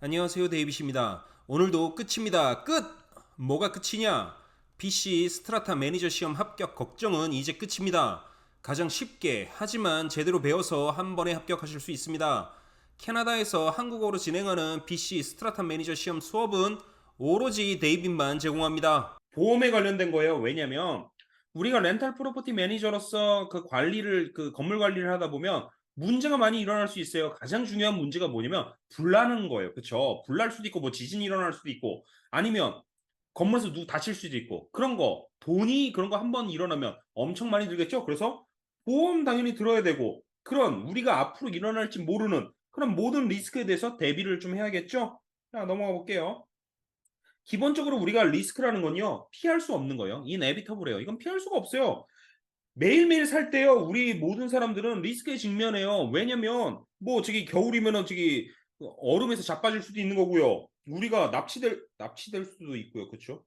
안녕하세요 데이빗입니다. 오늘도 끝입니다. 끝! 뭐가 끝이냐? PC 스트라타 매니저 시험 합격 걱정은 이제 끝입니다. 가장 쉽게 하지만 제대로 배워서 한 번에 합격하실 수 있습니다. 캐나다에서 한국어로 진행하는 PC 스트라타 매니저 시험 수업은 오로지 데이빗만 제공합니다. 보험에 관련된 거예요. 왜냐면 우리가 렌탈 프로퍼티 매니저로서 그 관리를 그 건물 관리를 하다 보면 문제가 많이 일어날 수 있어요. 가장 중요한 문제가 뭐냐면 불나는 거예요. 그렇죠? 불날 수도 있고 뭐 지진이 일어날 수도 있고 아니면 건물에서 누구 다칠 수도 있고 그런 거 돈이 그런 거 한 번 일어나면 엄청 많이 들겠죠. 그래서 보험 당연히 들어야 되고 그런 우리가 앞으로 일어날지 모르는 그런 모든 리스크에 대해서 대비를 좀 해야겠죠. 자 넘어가 볼게요. 기본적으로 우리가 리스크라는 건요 피할 수 없는 거예요. 이네비터블이에요. 이건 피할 수가 없어요. 매일매일 살 때요 우리 모든 사람들은 리스크에 직면해요. 왜냐면 뭐 저기 겨울이면은 저기 얼음에서 자빠질 수도 있는 거고요. 우리가 납치될 납치될 수도 있고요. 그렇죠?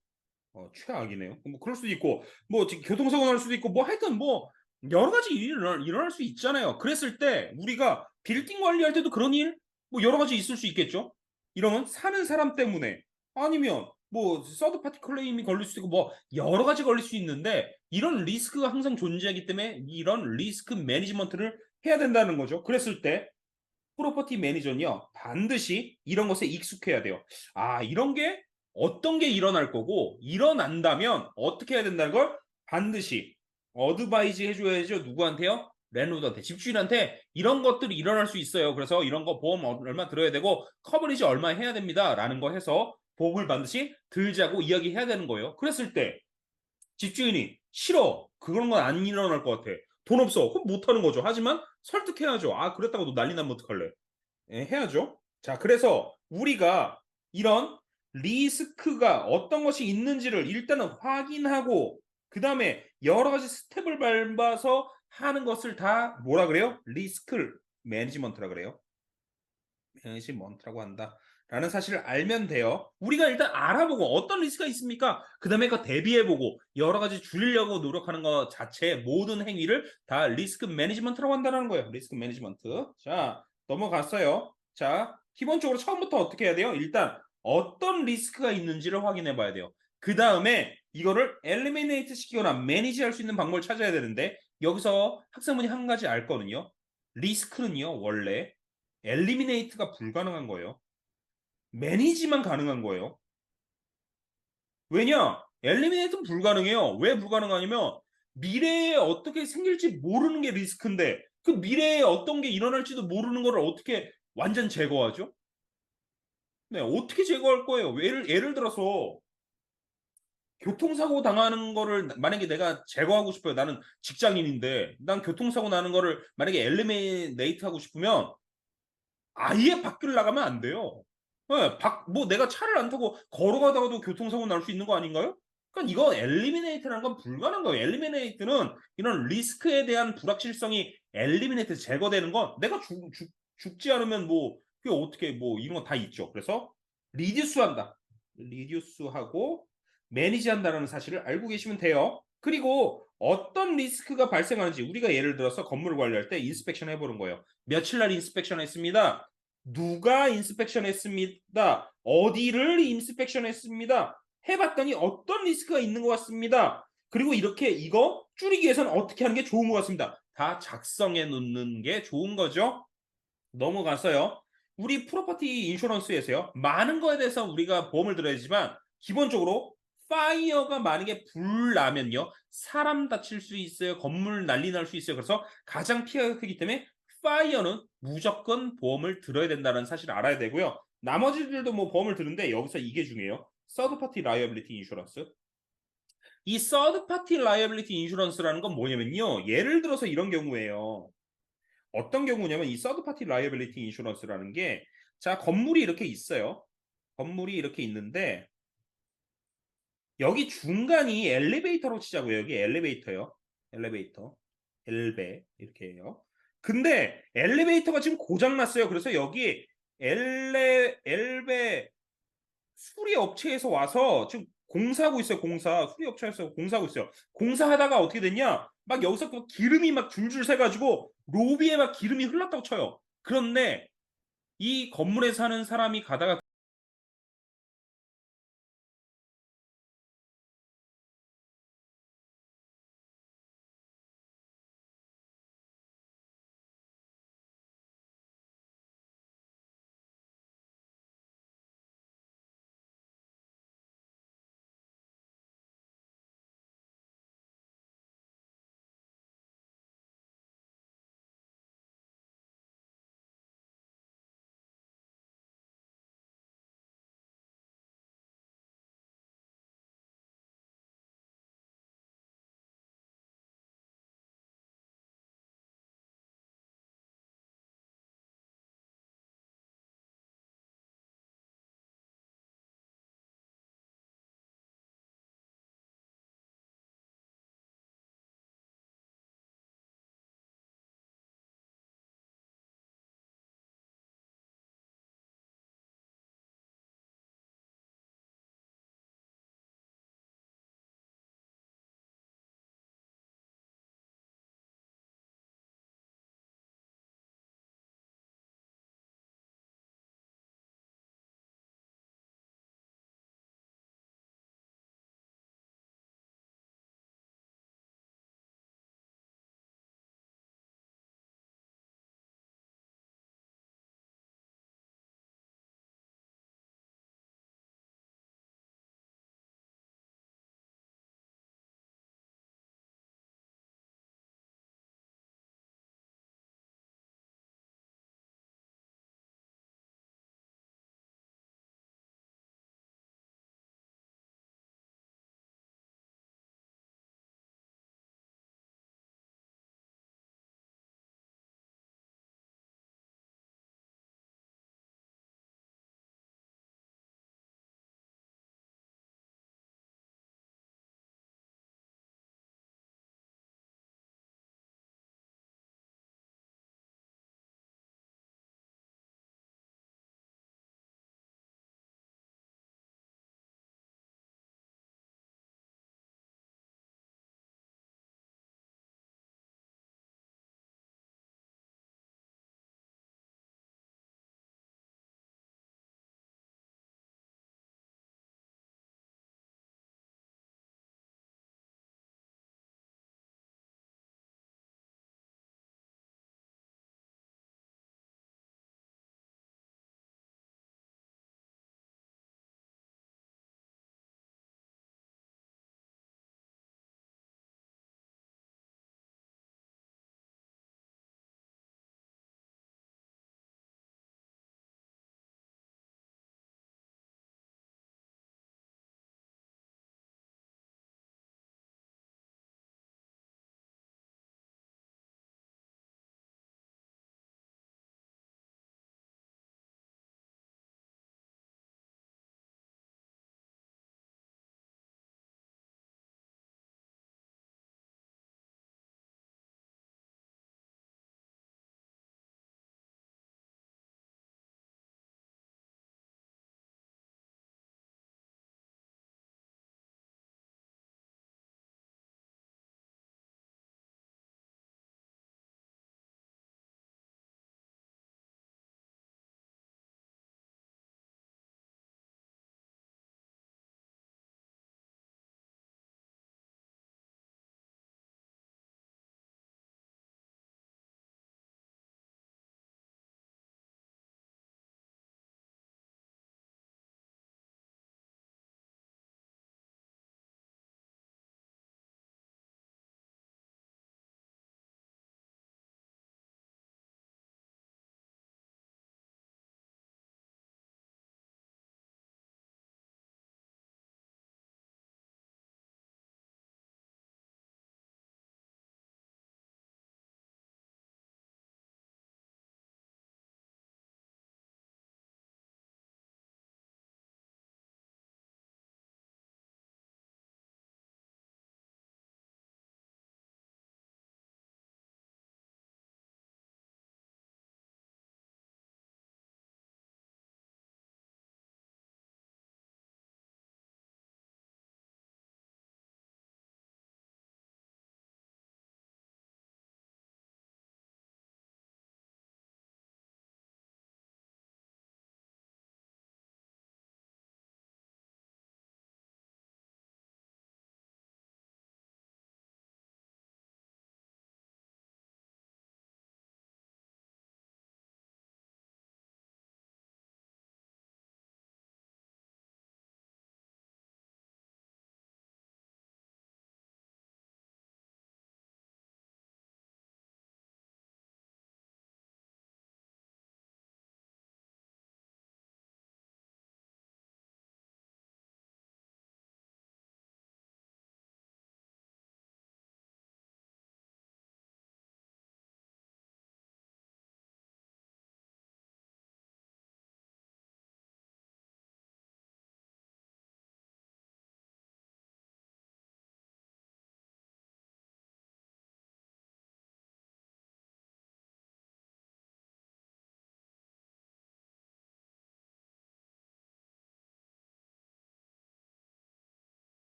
어, 최악이네요. 뭐 그럴 수도 있고 뭐 지금 교통사고 날 수도 있고 뭐 하여튼 뭐 여러 가지 일이 일어날, 일어날 수 있잖아요. 그랬을 때 우리가 빌딩 관리할 때도 그런 일 뭐 여러 가지 있을 수 있겠죠. 이러면 사는 사람 때문에 아니면 뭐 서드 파티 클레임이 걸릴 수도 있고 뭐 여러 가지 걸릴 수 있는데 이런 리스크가 항상 존재하기 때문에 이런 리스크 매니지먼트를 해야 된다는 거죠. 그랬을 때 프로퍼티 매니저는요 반드시 이런 것에 익숙해야 돼요. 아 이런 게 어떤 게 일어날 거고 일어난다면 어떻게 해야 된다는 걸 반드시 어드바이즈 해줘야죠. 누구한테요? 랜로드한테 집주인한테 이런 것들이 일어날 수 있어요. 그래서 이런 거 보험 얼마 들어야 되고 커버리지 얼마 해야 됩니다라는 거 해서 보험을 반드시 들자고 이야기해야 되는 거예요. 그랬을 때 집주인이 싫어 그런 건 안 일어날 것 같아 돈 없어 그럼 못 하는 거죠. 하지만 설득해야죠. 아 그랬다고 너 난리 나면 어떡할래? 예, 해야죠. 자 그래서 우리가 이런 리스크가 어떤 것이 있는지를 일단은 확인하고 그 다음에 여러 가지 스텝을 밟아서 하는 것을 다 뭐라 그래요? 리스크 매니지먼트라 그래요. 매니지먼트라고 한다. 라는 사실을 알면 돼요. 우리가 일단 알아보고 어떤 리스크가 있습니까? 그 다음에 그 대비해보고 여러 가지 줄이려고 노력하는 것 자체 모든 행위를 다 리스크 매니지먼트라고 한다는 거예요. 리스크 매니지먼트. 자, 넘어갔어요. 자, 기본적으로 처음부터 어떻게 해야 돼요? 일단 어떤 리스크가 있는지를 확인해 봐야 돼요. 그 다음에 이거를 엘리미네이트 시키거나 매니지 할 수 있는 방법을 찾아야 되는데 여기서 학생분이 한 가지 알 거는요. 리스크는요, 원래 엘리미네이트가 불가능한 거예요. 매니지만 가능한 거예요. 왜냐? 엘리미네이트는 불가능해요. 왜 불가능하냐면 미래에 어떻게 생길지 모르는 게 리스크인데 그 미래에 어떤 게 일어날지도 모르는 거를 어떻게 완전 제거하죠? 네, 어떻게 제거할 거예요? 예를, 예를 들어서 교통사고 당하는 거를 만약에 내가 제거하고 싶어요. 나는 직장인인데 난 교통사고 나는 거를 만약에 엘리미네이트 하고 싶으면 아예 밖을 나가면 안 돼요. 네, 박, 뭐 내가 차를 안 타고 걸어가다가도 교통사고 날 수 있는 거 아닌가요? 그러니까 이거 엘리미네이트라는 건 불가능한 거예요. 엘리미네이트는 이런 리스크에 대한 불확실성이 엘리미네이트 제거되는 건 내가 죽, 죽, 죽지 않으면 뭐 그게 어떻게 뭐 이런 거다 있죠. 그래서 리듀스한다. 리듀스하고 매니지한다는 사실을 알고 계시면 돼요. 그리고 어떤 리스크가 발생하는지 우리가 예를 들어서 건물을 관리할 때 인스펙션 해보는 거예요. 며칠 날 인스펙션 했습니다. 누가 인스펙션 했습니다. 어디를 인스펙션 했습니다. 해봤더니 어떤 리스크가 있는 것 같습니다. 그리고 이렇게 이거 줄이기 위해서는 어떻게 하는 게 좋은 것 같습니다. 다 작성해 놓는 게 좋은 거죠. 넘어가서요. 우리 프로퍼티 인슈런스에서요. 많은 거에 대해서 우리가 보험을 들어야지만 기본적으로 파이어가 만약에 불 나면요. 사람 다칠 수 있어요. 건물 난리 날 수 있어요. 그래서 가장 피해가 크기 때문에 파이어는 무조건 보험을 들어야 된다는 사실을 알아야 되고요. 나머지들도 뭐 보험을 드는데 여기서 이게 중요해요. 서드 파티 라이어빌리티 인슈런스. 이 서드 파티 라이어빌리티 인슈런스라는 건 뭐냐면요. 예를 들어서 이런 경우에요. 어떤 경우냐면 이 서드 파티 라이어빌리티 인슈런스라는 게 자, 건물이 이렇게 있어요. 건물이 이렇게 있는데 여기 중간이 엘리베이터로 치자고요. 여기 엘리베이터요. 엘리베이터. 엘베 이렇게 해요. 근데 엘리베이터가 지금 고장 났어요. 그래서 여기 엘레 엘베 수리 업체에서 와서 지금 공사하고 있어요. 공사 수리 업체에서 공사하고 있어요. 공사하다가 어떻게 됐냐? 막 여기서 그 기름이 막 줄줄 새 가지고 로비에 막 기름이 흘렀다고 쳐요. 그런데 이 건물에 사는 사람이 가다가